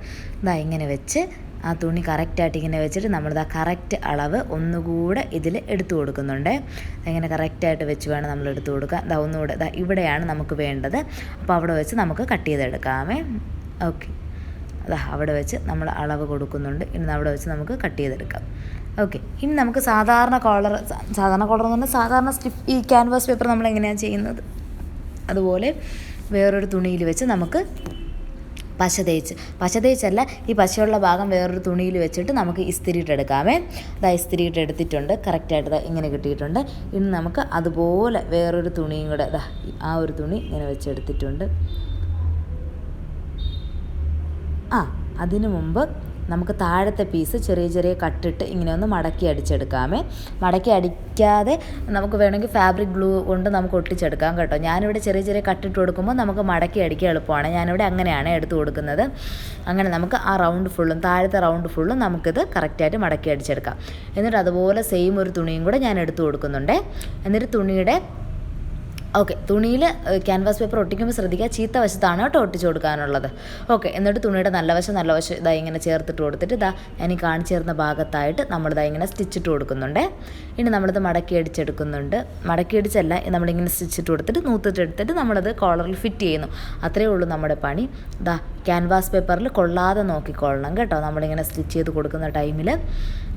ഇതാ ഇങ്ങനെ വെച്ച് ആ തുണി കറക്റ്റായിട്ട് ഇങ്ങനെ വെച്ചിട്ട് നമ്മളിതാ കറക്റ്റ് അളവ് ഒന്നുകൂടെ ഇതിൽ എടുത്തു കൊടുക്കുന്നുണ്ട്. ഇങ്ങനെ കറക്റ്റായിട്ട് വെച്ച് വേണം നമ്മൾ എടുത്തു കൊടുക്കുക ഇതാ ഒന്നുകൂടെ ഇതാ ഇവിടെയാണ് നമുക്ക് വേണ്ടത്. അപ്പോൾ അവിടെ വെച്ച് നമുക്ക് കട്ട് ചെയ്തെടുക്കാമേ. ഓക്കെ. അവിടെ വെച്ച് നമ്മൾ അളവ് കൊടുക്കുന്നുണ്ട്. ഇനി അവിടെ വെച്ച് നമുക്ക് കട്ട് ചെയ്തെടുക്കാം. ഓക്കെ ഇനി നമുക്ക് സാധാരണ കോളർ സാധാരണ കോളർ എന്ന് പറഞ്ഞാൽ സാധാരണ സ്റ്റിഫ് ഈ ക്യാൻവാസ് പേപ്പർ നമ്മൾ എങ്ങനെയാണ് ചെയ്യുന്നത്? അതുപോലെ വേറൊരു തുണിയിൽ വെച്ച് നമുക്ക് പശ തേച്ച്. പശ തേച്ചല്ല ഈ പശയുള്ള ഭാഗം വേറൊരു തുണിയിൽ വെച്ചിട്ട് നമുക്ക് ഇസ്തിരിയിട്ടെടുക്കാമേ അതാ ഇസ്തിരിയിട്ട് എടുത്തിട്ടുണ്ട്. കറക്റ്റായിട്ട് ഇങ്ങനെ കിട്ടിയിട്ടുണ്ട്. ഇനി നമുക്ക് അതുപോലെ വേറൊരു തുണിയും കൂടെ ആ ഒരു തുണി ഇങ്ങനെ വെച്ചെടുത്തിട്ടുണ്ട് ആ അതിനു മുമ്പ് നമുക്ക് താഴത്തെ പീസ് ചെറിയ ചെറിയ കട്ടിട്ട് ഇങ്ങനെ ഒന്ന് മടക്കി അടിച്ചെടുക്കാമേ. മടക്കി അടിക്കാതെ നമുക്ക് വേണമെങ്കിൽ ഫാബ്രിക് ഗ്ലൂ കൊണ്ട് നമുക്ക് ഒട്ടിച്ചെടുക്കാം കേട്ടോ. ഞാനിവിടെ ചെറിയ ചെറിയ കട്ടിട്ട് കൊടുക്കുമ്പോൾ നമുക്ക് മടക്കി അടിക്കാൻ എളുപ്പമാണ്. ഞാനിവിടെ അങ്ങനെയാണ് എടുത്തു കൊടുക്കുന്നത്. അങ്ങനെ നമുക്ക് ആ റൗണ്ട് ഫുള്ളും താഴത്തെ റൗണ്ട് ഫുള്ളും നമുക്കിത് കറക്റ്റായിട്ട് മടക്കി അടിച്ചെടുക്കാം. എന്നിട്ട് അതുപോലെ സെയിം ഒരു തുണിയും കൂടെ ഞാൻ എടുത്തു കൊടുക്കുന്നുണ്ട്. എന്നിട്ട് തുണിയുടെ ഓക്കെ തുണിയിൽ ക്യാൻവാസ് പേപ്പർ ഒട്ടിക്കുമ്പോൾ ശ്രദ്ധിക്കുക. ചീത്ത വശത്താണ് കേട്ടോ ഒട്ടിച്ച് കൊടുക്കാനുള്ളത്. ഓക്കെ എന്നിട്ട് തുണിയുടെ നല്ല വശം നല്ല വശം ഇതാ ഇങ്ങനെ ചേർത്തിട്ട് കൊടുത്തിട്ട് ഇതാ ഞാൻ ഈ കാണിച്ചു തരുന്ന ഭാഗത്തായിട്ട് നമ്മളിതാ ഇങ്ങനെ സ്റ്റിച്ചിട്ട് കൊടുക്കുന്നുണ്ട്. ഇനി നമ്മളിത് മടക്കി അടിച്ചെടുക്കുന്നുണ്ട്. മടക്കി അടിച്ചല്ല നമ്മളിങ്ങനെ സ്റ്റിച്ചിട്ട് കൊടുത്തിട്ട് നൂത്തിട്ട് എടുത്തിട്ട് നമ്മളത് കോളറിൽ ഫിറ്റ് ചെയ്യുന്നു. അത്രയേ ഉള്ളൂ നമ്മുടെ പണി. ഇതാ ക്യാൻവാസ് പേപ്പറിൽ കൊള്ളാതെ നോക്കിക്കൊള്ളണം കേട്ടോ. നമ്മളിങ്ങനെ സ്റ്റിച്ച് ചെയ്ത് കൊടുക്കുന്ന ടൈമിൽ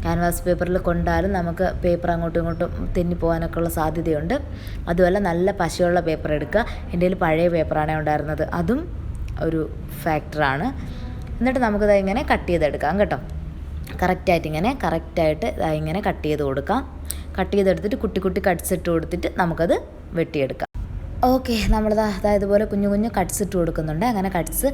ക്യാൻവാസ് പേപ്പറിൽ കൊണ്ടാലും നമുക്ക് പേപ്പർ അങ്ങോട്ടും ഇങ്ങോട്ടും തെന്നിപ്പോകാനൊക്കെ ഉള്ള സാധ്യതയുണ്ട്. അതുപോലെ നല്ല പശയുള്ള പേപ്പർ എടുക്കുക. എന്റെ കയ്യിൽ പഴയ പേപ്പറാണ് ഉണ്ടായിരുന്നത്. അതും ഒരു ഫാക്ടറാണ്. എന്നിട്ട് നമുക്കിത് ഇങ്ങനെ കട്ട് ചെയ്തെടുക്കാം കേട്ടോ. കറക്റ്റായിട്ട് ഇങ്ങനെ കറക്റ്റായിട്ട് ഇങ്ങനെ കട്ട് ചെയ്ത് കൊടുക്കാം. കട്ട് ചെയ്തെടുത്തിട്ട് കുട്ടി കുട്ടി കട്ട്സ് ഇട്ട് കൊടുത്തിട്ട് നമുക്കത് വെട്ടിയെടുക്കാം. ഓക്കെ നമ്മളിതാ അതായത് ഇതുപോലെ കുഞ്ഞു കുഞ്ഞു കട്ട്സ് ഇട്ട് കൊടുക്കുന്നുണ്ട്. അങ്ങനെ കട്ട്സ്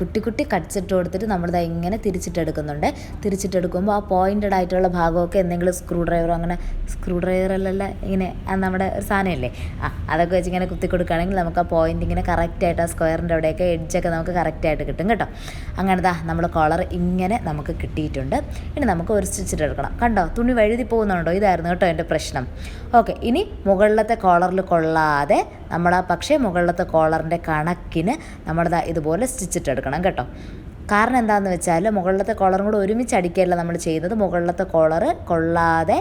കുട്ടി കുട്ടി കട്ട്സ് ഇട്ട് കൊടുത്തിട്ട് നമ്മളിതാ ഇങ്ങനെ തിരിച്ചിട്ടെടുക്കുന്നുണ്ട്. തിരിച്ചിട്ടെടുക്കുമ്പോൾ ആ പോയിന്റഡ് ആയിട്ടുള്ള ഭാഗമൊക്കെ എന്തെങ്കിലും സ്ക്രൂ ഡ്രൈവറോ അങ്ങനെ സ്ക്രൂ ഡ്രൈവറല്ല ഇങ്ങനെ നമ്മുടെ സാധനമില്ലേ? ആ അതൊക്കെ വെച്ച് ഇങ്ങനെ കുത്തി കൊടുക്കുകയാണെങ്കിൽ നമുക്ക് ആ പോയിന്റ് ഇങ്ങനെ കറക്റ്റായിട്ട് ആ സ്ക്വയറിന്റെ അവിടെയൊക്കെ എഡ്ജൊക്കെ നമുക്ക് കറക്റ്റായിട്ട് കിട്ടും കേട്ടോ. അങ്ങനെ ദാ നമ്മുടെ കോളർ ഇങ്ങനെ നമുക്ക് കിട്ടിയിട്ടുണ്ട്. ഇനി നമുക്ക് ഒരു സ്റ്റിച്ചിട്ടെടുക്കണം കണ്ടോ? തുണി വഴുതി പോകുന്നുണ്ടോ? ഇതായിരുന്നു കേട്ടോ എന്റെ പ്രശ്നം. ഓക്കെ ഇനി മുകളിലത്തെ കോളറിൽ കൊള്ളാതെ നമ്മൾ ആ പക്ഷേ മുകളിലത്തെ കോളറിന്റെ കണക്കിന് നമ്മളിതാ ഇതുപോലെ സ്റ്റിച്ചിട്ടെടുക്കണം കേട്ടോ. കാരണം എന്താണെന്ന് വെച്ചാൽ മുകളിലത്തെ കോളറും കൂടെ ഒരുമിച്ച് അടിക്കുകയല്ല നമ്മൾ ചെയ്യുന്നത്. മുകളിലത്തെ കോളർ കൊള്ളാതെ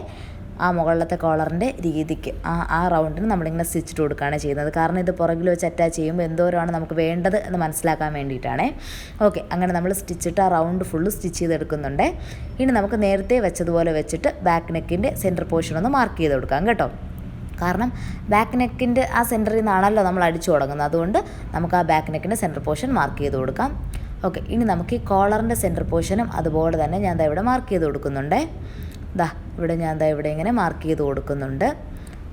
ആ മുകളിലത്തെ കോളറിന്റെ രീതിക്ക് ആ ആ റൗണ്ടിന് നമ്മളിങ്ങനെ സ്റ്റിച്ചിട്ട് കൊടുക്കുകയാണ് ചെയ്യുന്നത്. കാരണം ഇത് പുറകിൽ വെച്ച് അറ്റാച്ച് ചെയ്യുമ്പോൾ എന്തോരമാണ് നമുക്ക് വേണ്ടത് എന്ന് മനസ്സിലാക്കാൻ വേണ്ടിയിട്ടാണേ. ഓക്കെ അങ്ങനെ നമ്മൾ സ്റ്റിച്ചിട്ട് ആ റൗണ്ട് ഫുള്ള് സ്റ്റിച്ച് ചെയ്തെടുക്കുന്നുണ്ട്. ഇനി നമുക്ക് നേരത്തെ വെച്ചതുപോലെ വെച്ചിട്ട് ബാക്ക് നെക്കിന്റെ സെന്റർ പോർഷൻ ഒന്ന് മാർക്ക് ചെയ്ത് കൊടുക്കാം കേട്ടോ. കാരണം ബാക്ക് നെക്കിന്റെ ആ സെന്ററിൽ നിന്നാണല്ലോ നമ്മൾ അടിച്ചു തുടങ്ങുന്നത്. അതുകൊണ്ട് നമുക്ക് ആ ബാക്ക് നെക്കിന്റെ സെന്റർ പോർഷൻ മാർക്ക് ചെയ്ത് കൊടുക്കാം. ഓക്കെ ഇനി നമുക്ക് ഈ കോളറിന്റെ സെന്റർ പോർഷനും അതുപോലെ തന്നെ ഞാൻ ഇവിടെ മാർക്ക് ചെയ്ത് കൊടുക്കുന്നുണ്ട്. ദാ ഇവിടെ ഞാൻ ദാ ഇവിടെ ഇങ്ങനെ മാർക്ക് ചെയ്ത് കൊടുക്കുന്നുണ്ട്.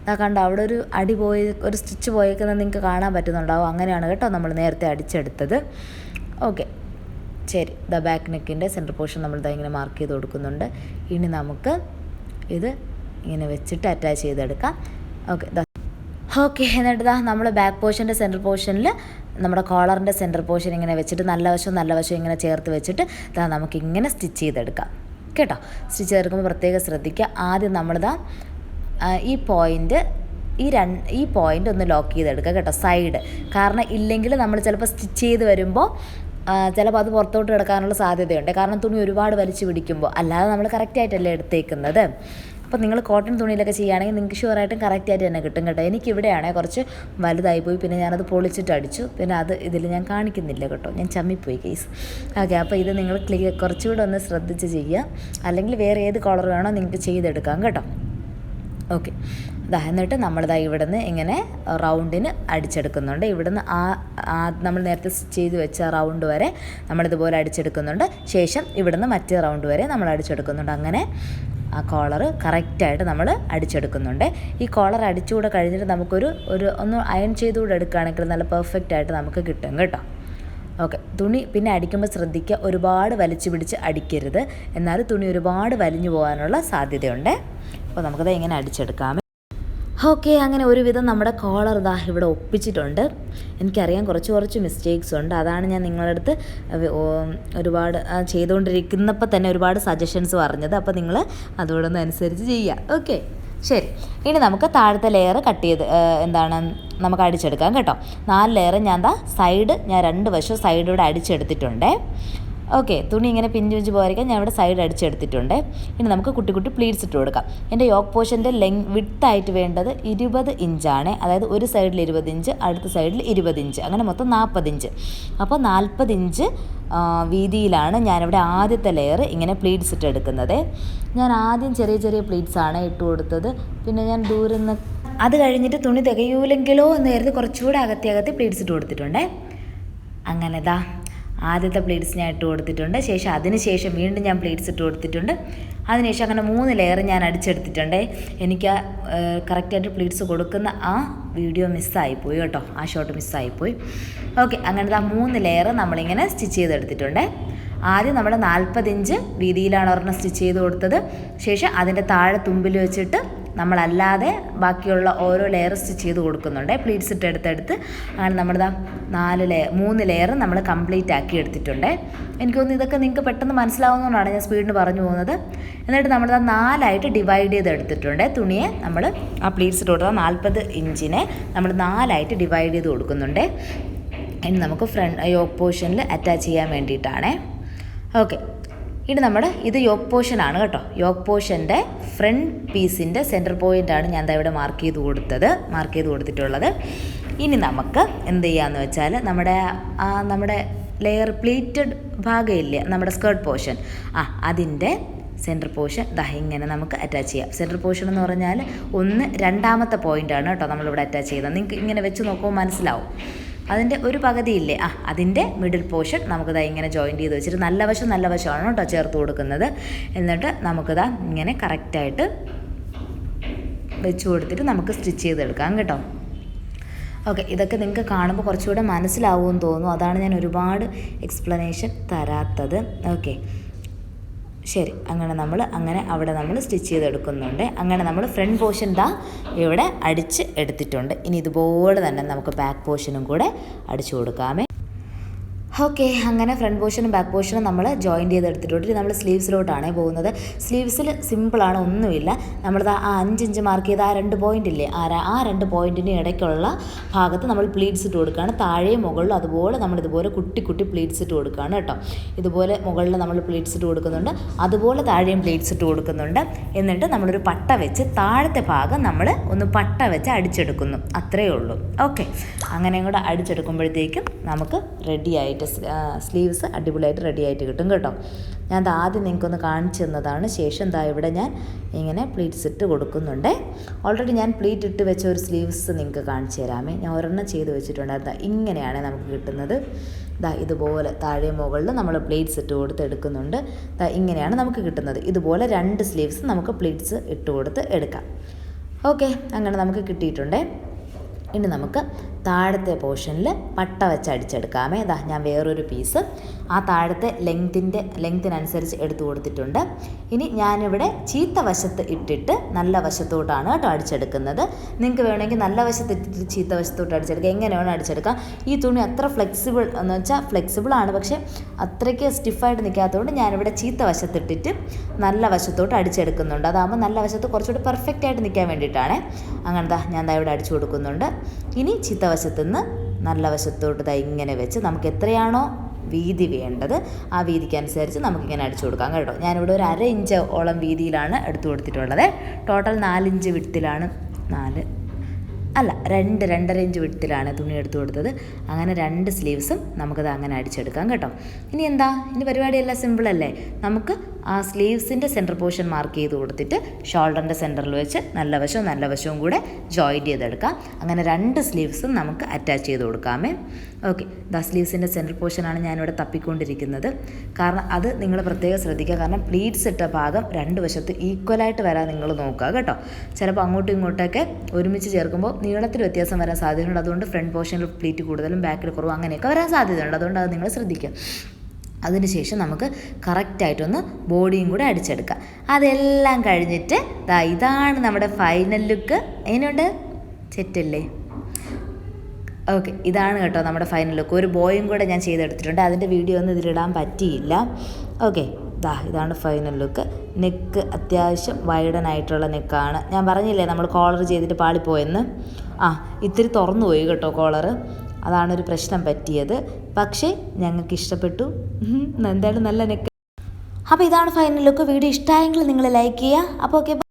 ദാ കണ്ടോ അവിടെ ഒരു അടി പോയി ഒരു സ്റ്റിച്ച് പോയേക്കുന്നത് നിങ്ങൾക്ക് കാണാൻ പറ്റുന്നുണ്ടാവും. അങ്ങനെയാണ് കേട്ടോ നമ്മൾ നേരത്തെ അടിച്ചെടുത്തത്. ഓക്കെ ശരി. ദ ബാക്ക് നെക്കിന്റെ സെന്റർ പോർഷൻ നമ്മൾ ദാ ഇങ്ങനെ മാർക്ക് ചെയ്ത് കൊടുക്കുന്നുണ്ട്. ഇനി നമുക്ക് ഇത് ഇങ്ങനെ വെച്ചിട്ട് അറ്റാച്ച് ചെയ്തെടുക്കാം. ഓക്കെ ഓക്കെ എന്നിട്ട് ദാ നമ്മൾ ബാക്ക് പോർഷന്റെ സെന്റർ പോർഷനിൽ നമ്മുടെ കോളറിന്റെ സെന്റർ പോർഷൻ ഇങ്ങനെ വെച്ചിട്ട് നല്ല വശവും നല്ല വശവും ഇങ്ങനെ ചേർത്ത് വെച്ചിട്ട് ദാ നമുക്ക് ഇങ്ങനെ സ്റ്റിച്ച് ചെയ്തെടുക്കാം. കേട്ടോ? സ്റ്റിച്ച് ചേർക്കുമ്പോൾ പ്രത്യേകം ശ്രദ്ധിക്കുക. ആദ്യം നമ്മളിതാ ഈ പോയിന്റ് ഈ രണ്ട് ഈ പോയിന്റ് ഒന്ന് ലോക്ക് ചെയ്തെടുക്കുക കേട്ടോ സൈഡ് കാരണം ഇല്ലെങ്കിൽ നമ്മൾ ചിലപ്പോൾ സ്റ്റിച്ച് ചെയ്ത് വരുമ്പോൾ ചിലപ്പോൾ അത് പുറത്തോട്ട് കിടക്കാനുള്ള സാധ്യതയുണ്ട്. കാരണം തുണി ഒരുപാട് വലിച്ചു പിടിക്കുമ്പോൾ അല്ലാതെ നമ്മൾ കറക്റ്റായിട്ടല്ലേ എടുത്തേക്കുന്നത്. അപ്പോൾ നിങ്ങൾ കോട്ടൺ തുണിയിലൊക്കെ ചെയ്യുകയാണെങ്കിൽ നിങ്ങൾക്ക് ഷുവറായിട്ടും കറക്റ്റായിട്ട് തന്നെ കിട്ടും കേട്ടോ. എനിക്ക് ഇവിടെയാണേ കുറച്ച് വലുതായി പോയി. പിന്നെ ഞാനത് പൊളിച്ചിട്ട് അടിച്ചു. പിന്നെ അത് ഇതിൽ ഞാൻ കാണിക്കുന്നില്ല കേട്ടോ. ഞാൻ ചമ്മിപ്പോയി കേസ് ഓക്കെ അപ്പോൾ ഇത് നിങ്ങൾ ക്ലിയർ കുറച്ചുകൂടെ ഒന്ന് ശ്രദ്ധിച്ച് ചെയ്യുക. അല്ലെങ്കിൽ വേറെ ഏത് കളർ വേണോ നിങ്ങൾക്ക് ചെയ്തെടുക്കാം കേട്ടോ. ഓക്കെ ദാ എന്നിട്ട് നമ്മളിതാ ഇവിടുന്ന് ഇങ്ങനെ റൗണ്ടിന് അടിച്ചെടുക്കുന്നുണ്ട്. ഇവിടുന്ന് ആ നമ്മൾ നേരത്തെ ചെയ്ത് വെച്ച റൗണ്ട് വരെ നമ്മളിതുപോലെ അടിച്ചെടുക്കുന്നുണ്ട്. ശേഷം ഇവിടുന്ന് മറ്റേ റൗണ്ട് വരെ നമ്മൾ അടിച്ചെടുക്കുന്നുണ്ട്. അങ്ങനെ ആ കോളർ കറക്റ്റായിട്ട് നമ്മൾ അടിച്ചെടുക്കുന്നുണ്ട്. ഈ കോളർ അടിച്ചുകൂടെ കഴിഞ്ഞിട്ട് നമുക്കൊരു ഒരു ഒന്ന് അയൺ ചെയ്തുകൂടെ എടുക്കുകയാണെങ്കിൽ നല്ല പെർഫെക്റ്റ് ആയിട്ട് നമുക്ക് കിട്ടും കേട്ടോ. ഓക്കെ തുണി പിന്നെ അടിക്കുമ്പോൾ ശ്രദ്ധിക്കുക ഒരുപാട് വലിച്ചു പിടിച്ച് അടിക്കരുത്. എന്നാൽ തുണി ഒരുപാട് വലിഞ്ഞു പോകാനുള്ള സാധ്യതയുണ്ട്. അപ്പോൾ നമുക്കത് എങ്ങനെ അടിച്ചെടുക്കാം ഓക്കെ അങ്ങനെ ഒരുവിധം നമ്മുടെ കോളർ ദാ ഇവിടെ ഒപ്പിച്ചിട്ടുണ്ട്. എനിക്കറിയാം കുറച്ച് കുറച്ച് മിസ്റ്റേക്സ് ഉണ്ട്. അതാണ് ഞാൻ നിങ്ങളുടെ അടുത്ത് ഒരുപാട് ചെയ്തുകൊണ്ടിരിക്കുന്നപ്പോൾ തന്നെ ഒരുപാട് സജഷൻസ് പറഞ്ഞത്. അപ്പോൾ നിങ്ങൾ അതോടൊന്ന് അനുസരിച്ച് ചെയ്യുക ഓക്കെ ശരി. ഇനി നമുക്ക് താഴത്തെ ലെയർ കട്ട് ചെയ്ത് എന്താണ് നമുക്ക് അടിച്ചെടുക്കാം കേട്ടോ. നാല് ലെയർ ഞാൻ ദാ സൈഡ് ഞാൻ രണ്ട് വശവും സൈഡിലൂടെ അടിച്ചെടുത്തിട്ടുണ്ടേ. ഓക്കെ തുണി ഇങ്ങനെ പിഞ്ച് പിഞ്ച് പോയിരിക്കാൻ ഞാൻ ഇവിടെ സൈഡ് അടിച്ചെടുത്തിട്ടുണ്ട് ഇനി നമുക്ക് കുട്ടി കുട്ടി പ്ലീറ്റ്സ് ഇട്ട് കൊടുക്കാം. എന്റെ യോക്ക് പോഷന്റെ ലെങ് വിട്ടായിട്ട് വേണ്ടത് ഇരുപത് ഇഞ്ചാണ് അതായത് ഒരു സൈഡിൽ ഇരുപത് ഇഞ്ച് അടുത്ത സൈഡിൽ ഇരുപത് ഇഞ്ച് അങ്ങനെ മൊത്തം നാൽപ്പത് ഇഞ്ച് അപ്പോൾ നാൽപ്പത് ഇഞ്ച് വീതിയിലാണ് ഞാനിവിടെ ആദ്യത്തെ ലെയർ ഇങ്ങനെ പ്ലീറ്റ്സ് ഇട്ട് എടുക്കുന്നത്. ഞാൻ ആദ്യം ചെറിയ ചെറിയ പ്ലീറ്റ്സ് ആണ് ഇട്ട് കൊടുത്തത്. പിന്നെ ഞാൻ ദൂരെ നിന്ന് അത് കഴിഞ്ഞിട്ട് തുണി തികയൂലെങ്കിലോ എന്ന് കരുതി കുറച്ചുകൂടെ അകത്തി അകത്തി പ്ലീറ്റ്സ് ഇട്ട് കൊടുത്തിട്ടുണ്ട്. അങ്ങനെ ദാ. ആദ്യത്തെ പ്ലേറ്റ്സ് ഞാൻ ഇട്ട് കൊടുത്തിട്ടുണ്ട്. ശേഷം അതിനുശേഷം വീണ്ടും ഞാൻ പ്ലേറ്റ്സ് ഇട്ട് കൊടുത്തിട്ടുണ്ട്. അതിനുശേഷം അങ്ങനെ മൂന്ന് ലെയർ ഞാൻ അടിച്ചെടുത്തിട്ടുണ്ട്. എനിക്ക് ആ കറക്റ്റായിട്ട് പ്ലേറ്റ്സ് കൊടുക്കുന്ന ആ വീഡിയോ മിസ്സായിപ്പോയി കേട്ടോ. ആ ഷോട്ട് മിസ്സായിപ്പോയി ഓക്കെ അങ്ങനത്തെ ആ മൂന്ന് ലെയർ നമ്മളിങ്ങനെ സ്റ്റിച്ച് ചെയ്തെടുത്തിട്ടുണ്ട്. ആദ്യം നമ്മൾ നാൽപ്പത് ഇഞ്ച് വീതിയിലാണ് ഒരെണ്ണം സ്റ്റിച്ച് ചെയ്ത് കൊടുത്തത്. ശേഷം അതിന്റെ താഴെ തുമ്പിൽ വെച്ചിട്ട് നമ്മളല്ലാതെ ബാക്കിയുള്ള ഓരോ ലെയർ സ്റ്റിച്ച് ചെയ്ത് കൊടുക്കുന്നുണ്ട്. പ്ലീറ്റ്സ് ഇട്ട് എടുത്തെടുത്ത് അങ്ങനെ നമ്മുടെ നാല് ലെയർ മൂന്ന് ലെയർ നമ്മൾ കംപ്ലീറ്റ് ആക്കി എടുത്തിട്ടുണ്ട്. എനിക്ക് തോന്നുന്നു ഇതൊക്കെ നിങ്ങൾക്ക് പെട്ടെന്ന് മനസ്സിലാവുന്നതുകൊണ്ടാണ് ഞാൻ സ്പീഡിന് പറഞ്ഞു പോകുന്നത്. എന്നിട്ട് നമ്മൾ നാലായിട്ട് ഡിവൈഡ് ചെയ്ത് എടുത്തിട്ടുണ്ട് തുണിയെ നമ്മൾ ആ പ്ലീറ്റ്സ് ഇട്ട് കൊടുത്താൽ നാൽപ്പത് ഇഞ്ചിനെ നമ്മൾ നാലായിട്ട് ഡിവൈഡ് ചെയ്ത് കൊടുക്കുന്നുണ്ട്. ഇനി നമുക്ക് ഫ്രണ്ട് യോക്ക് പോർഷനിൽ അറ്റാച്ച് ചെയ്യാൻ വേണ്ടിയിട്ടാണേ. ഓക്കെ ഇനി നമ്മുടെ ഇത് യോക്ക് ആണ് കേട്ടോ. യോക്ക് പോർഷന്റെ ഫ്രണ്ട് പീസിന്റെ സെന്റർ പോയിന്റാണ് ഞാൻ ഇവിടെ മാർക്ക് ചെയ്ത് കൊടുത്തത്. മാർക്ക് ചെയ്ത് കൊടുത്തിട്ടുള്ളത്. ഇനി നമുക്ക് എന്ത് ചെയ്യാന്ന് വെച്ചാൽ നമ്മുടെ നമ്മുടെ ലെയർ പ്ലീറ്റഡ് ഭാഗമില്ല നമ്മുടെ സ്കേർട്ട് പോർഷൻ ആ അതിന്റെ സെന്റർ പോർഷൻ ദാ ഇങ്ങനെ നമുക്ക് അറ്റാച്ച് ചെയ്യാം. സെന്റർ പോർഷൻ എന്ന് പറഞ്ഞാൽ ഒന്ന് രണ്ടാമത്തെ പോയിന്റാണ് കേട്ടോ നമ്മളിവിടെ അറ്റാച്ച് ചെയ്യുന്നത്. നിങ്ങൾക്ക് ഇങ്ങനെ വെച്ച് നോക്കുമ്പോൾ മനസ്സിലാവും. അതിന്റെ ഒരു പകുതിയില്ലേ? ആ അതിന്റെ മിഡിൽ പോർഷൻ നമുക്കിതാ ഇങ്ങനെ ജോയിന്റ് ചെയ്ത് വെച്ചിട്ട് നല്ല വശം നല്ല വശമാണ് കേട്ടോ ചേർത്ത് കൊടുക്കുന്നത്. എന്നിട്ട് നമുക്കിതാ ഇങ്ങനെ കറക്റ്റായിട്ട് വെച്ച് കൊടുത്തിട്ട് നമുക്ക് സ്റ്റിച്ച് ചെയ്തെടുക്കാം കേട്ടോ. ഓക്കെ ഇതൊക്കെ നിങ്ങൾക്ക് കാണുമ്പോൾ കുറച്ചുകൂടെ മനസ്സിലാവുമെന്ന് തോന്നുന്നു. അതാണ് ഞാൻ ഒരുപാട് എക്സ്പ്ലനേഷൻ തരാത്തത്. ഓക്കെ ശരി അങ്ങനെ നമ്മൾ അങ്ങനെ അവിടെ നമ്മൾ സ്റ്റിച്ച് ചെയ്തെടുക്കുന്നുണ്ട്. അങ്ങനെ നമ്മൾ ഫ്രണ്ട് പോർഷൻ ദാ ഇവിടെ അടിച്ച് എടുത്തിട്ടുണ്ട്. ഇനി ഇതുപോലെ തന്നെ നമുക്ക് ബാക്ക് പോർഷനും കൂടെ അടിച്ചു കൊടുക്കാമേ. ഓക്കെ അങ്ങനെ ഫ്രണ്ട് പോർഷനും ബാക്ക് പോർഷനും നമ്മൾ ജോയിന്റ് ചെയ്ത് എടുത്തിട്ടുണ്ട് നമ്മൾ സ്ലീവ്സിലോട്ടാണ് പോകുന്നത്. സ്ലീവ്സിൽ സിമ്പിളാണ് ഒന്നുമില്ല. നമ്മൾ ആ അഞ്ച് ഇഞ്ച് മാർക്ക് ചെയ്ത ആ രണ്ട് പോയിന്റ് ഇല്ലേ ആ ആ രണ്ട് പോയിന്റിന് ഇടയ്ക്കുള്ള ഭാഗത്ത് നമ്മൾ പ്ലീറ്റ്സ് ഇട്ട് കൊടുക്കുകയാണ്. താഴെയും മുകളിലും അതുപോലെ നമ്മൾ ഇതുപോലെ കുട്ടി കുട്ടി പ്ലീറ്റ്സ് ഇട്ട് കൊടുക്കുകയാണ് കേട്ടോ. ഇതുപോലെ മുകളിൽ നമ്മൾ പ്ലീറ്റ്സ് ഇട്ട് കൊടുക്കുന്നുണ്ട്. അതുപോലെ താഴെയും പ്ലീറ്റ്സ് ഇട്ട് കൊടുക്കുന്നുണ്ട്. എന്നിട്ട് നമ്മളൊരു പട്ട വെച്ച് താഴത്തെ ഭാഗം നമ്മൾ ഒന്ന് പട്ട വെച്ച് അടിച്ചെടുക്കുന്നു. അത്രയേ ഉള്ളൂ. ഓക്കെ. അങ്ങനെയും കൂടെ അടിച്ചെടുക്കുമ്പോഴത്തേക്കും നമുക്ക് റെഡി ആയിട്ട് സ്ലീവ്സ് അടിപൊളിയായിട്ട് റെഡി ആയിട്ട് കിട്ടും കേട്ടോ. ഞാൻ അത് ആദ്യം നിങ്ങൾക്കൊന്ന് കാണിച്ചു തന്നതാണ്. ശേഷം ദാ ഇവിടെ ഞാൻ ഇങ്ങനെ പ്ലീറ്റ്സ് ഇട്ട് കൊടുക്കുന്നുണ്ട്. ഓൾറെഡി ഞാൻ പ്ലീറ്റ് ഇട്ട് വെച്ച ഒരു സ്ലീവ്സ് നിങ്ങൾക്ക് കാണിച്ചു തരാമേ. ഞാൻ ഒരെണ്ണം ചെയ്ത് വെച്ചിട്ടുണ്ടായിരുന്നു. ഇങ്ങനെയാണ് നമുക്ക് കിട്ടുന്നത്. ദാ ഇതുപോലെ താഴെ മുകളിൽ നമ്മൾ പ്ലേറ്റ്സ് ഇട്ട് കൊടുത്ത് എടുക്കുന്നുണ്ട്. ദാ ഇങ്ങനെയാണ് നമുക്ക് കിട്ടുന്നത്. ഇതുപോലെ രണ്ട് സ്ലീവ്സ് നമുക്ക് പ്ലേറ്റ്സ് ഇട്ട് കൊടുത്ത് എടുക്കാം. ഓക്കെ അങ്ങനെ നമുക്ക് കിട്ടിയിട്ടുണ്ടേ. ഇനി നമുക്ക് താഴത്തെ പോർഷനിൽ പട്ട വെച്ച് അടിച്ചെടുക്കാമേ. ഇതാ ഞാൻ വേറൊരു പീസ് ആ താഴത്തെ ലെങ്തിന്റെ ലെങ്തിനനുസരിച്ച് എടുത്തു കൊടുത്തിട്ടുണ്ട്. ഇനി ഞാനിവിടെ ചീത്ത വശത്ത് ഇട്ടിട്ട് നല്ല വശത്തോട്ടാണ് കേട്ടോ അടിച്ചെടുക്കുന്നത്. നിങ്ങൾക്ക് വേണമെങ്കിൽ നല്ല വശത്ത് ഇട്ടിട്ട് ചീത്ത വശത്തോട്ട് അടിച്ചെടുക്കാം. എങ്ങനെ വേണം അടിച്ചെടുക്കാം. ഈ തുണി അത്ര ഫ്ലെക്സിബിൾ എന്ന് വെച്ചാൽ ഫ്ലെക്സിബിൾ ആണ്. പക്ഷേ അത്രയ്ക്ക് സ്റ്റിഫായിട്ട് നിൽക്കാത്തതുകൊണ്ട് ഞാനിവിടെ ചീത്ത വശത്തിട്ടിട്ട് നല്ല വശത്തോട്ട് അടിച്ചെടുക്കുന്നുണ്ട്. അതാകുമ്പോൾ നല്ല വശത്ത് കുറച്ചുകൂടി പെർഫെക്റ്റ് ആയിട്ട് നിൽക്കാൻ വേണ്ടിയിട്ടാണ്. അങ്ങനെ ദാ ഞാൻ ദാ ഇവിടെ അടിച്ചു കൊടുക്കുന്നുണ്ട്. ഇനി ചീത്ത വശത്തുനിന്ന് നല്ല വശത്തോട്ട് ദാ ഇങ്ങനെ വെച്ച് നമുക്ക് എത്രയാണോ വീതി വേണ്ടത് ആ വീതിക്കനുസരിച്ച് നമുക്കിങ്ങനെ അടിച്ചു കൊടുക്കാം കേട്ടോ. ഞാനിവിടെ ഒരു അര ഇഞ്ച് ഓളം വീതിയിലാണ് എടുത്തു കൊടുത്തിട്ടുള്ളത്. ടോട്ടൽ നാലിഞ്ച് വിട്ടിലാണ് നാല് അല്ല രണ്ട് രണ്ടര ഇഞ്ച് വിട്ടിലാണ് തുണി എടുത്തു കൊടുത്തത്. അങ്ങനെ രണ്ട് സ്ലീവ്സും നമുക്കത് അങ്ങനെ അടിച്ചെടുക്കാം കേട്ടോ. ഇനി എന്താ? ഇനി പരിപാടിയെല്ലാം സിമ്പിളല്ലേ നമുക്ക് ആ സ്ലീവ്സിന്റെ സെന്റർ പോർഷൻ മാർക്ക് ചെയ്ത് കൊടുത്തിട്ട് ഷോൾഡറിന്റെ സെന്ററിൽ വെച്ച് നല്ല വശവും നല്ല വശവും കൂടെ ജോയിന്റ് ചെയ്തെടുക്കാം. അങ്ങനെ രണ്ട് സ്ലീവ്സും നമുക്ക് അറ്റാച്ച് ചെയ്ത് കൊടുക്കാമേ. ഓക്കെ. ദ സ്ലീവ്സിന്റെ സെന്റർ പോർഷനാണ് ഞാനിവിടെ തപ്പിക്കൊണ്ടിരിക്കുന്നത്. കാരണം അത് നിങ്ങൾ പ്രത്യേകം ശ്രദ്ധിക്കുക. കാരണം പ്ലീറ്റ്സ് ഇട്ട ഭാഗം രണ്ട് വശത്ത് ഈക്വലായിട്ട് വരാൻ നിങ്ങൾ നോക്കുക കേട്ടോ. ചിലപ്പോൾ അങ്ങോട്ടും ഇങ്ങോട്ടൊക്കെ ഒരുമിച്ച് ചേർക്കുമ്പോൾ നീളത്തിൽ വ്യത്യാസം വരാൻ സാധ്യതയുണ്ട്. അതുകൊണ്ട് ഫ്രണ്ട് പോർഷനിൽ പ്ലീറ്റ് കൂടുതലും ബാക്കിൽ കുറവും അങ്ങനെയൊക്കെ വരാൻ സാധ്യതയുണ്ട്. അതുകൊണ്ട് അത് നിങ്ങൾ ശ്രദ്ധിക്കുക. അതിനുശേഷം നമുക്ക് കറക്റ്റായിട്ടൊന്ന് ബോഡിയും കൂടെ അടിച്ചെടുക്കാം. അതെല്ലാം കഴിഞ്ഞിട്ട് ദാ ഇതാണ് നമ്മുടെ ഫൈനൽ ലുക്ക് അതിനുണ്ട് സെറ്റല്ലേ ഓക്കെ ഇതാണ് കേട്ടോ നമ്മുടെ ഫൈനൽ ലുക്ക് ഒരു ബോയും കൂടെ ഞാൻ ചെയ്തെടുത്തിട്ടുണ്ട്. അതിന്റെ വീഡിയോ ഒന്നും ഇതിലിടാൻ പറ്റിയില്ല. ഓക്കെ ദാ ഇതാണ് ഫൈനൽ ലുക്ക് നെക്ക് അത്യാവശ്യം വൈഡനായിട്ടുള്ള നെക്കാണ് ഞാൻ പറഞ്ഞില്ലേ നമ്മൾ കോളർ ചെയ്തിട്ട് പാളിപ്പോയെന്ന്? ആ ഇത്തിരി തുറന്നു പോയി കേട്ടോ കോളറ് അതാണ് ഒരു പ്രശ്നം പറ്റിയത്. പക്ഷേ ഞങ്ങൾക്ക് ഇഷ്ടപ്പെട്ടു എന്തായാലും നല്ല നെക്ക് അപ്പോൾ ഇതാണ് ഫൈനൽ ലുക്ക് വീഡിയോ ഇഷ്ടമായെങ്കിൽ നിങ്ങൾ ലൈക്ക് ചെയ്യുക. അപ്പോൾ ഓക്കെ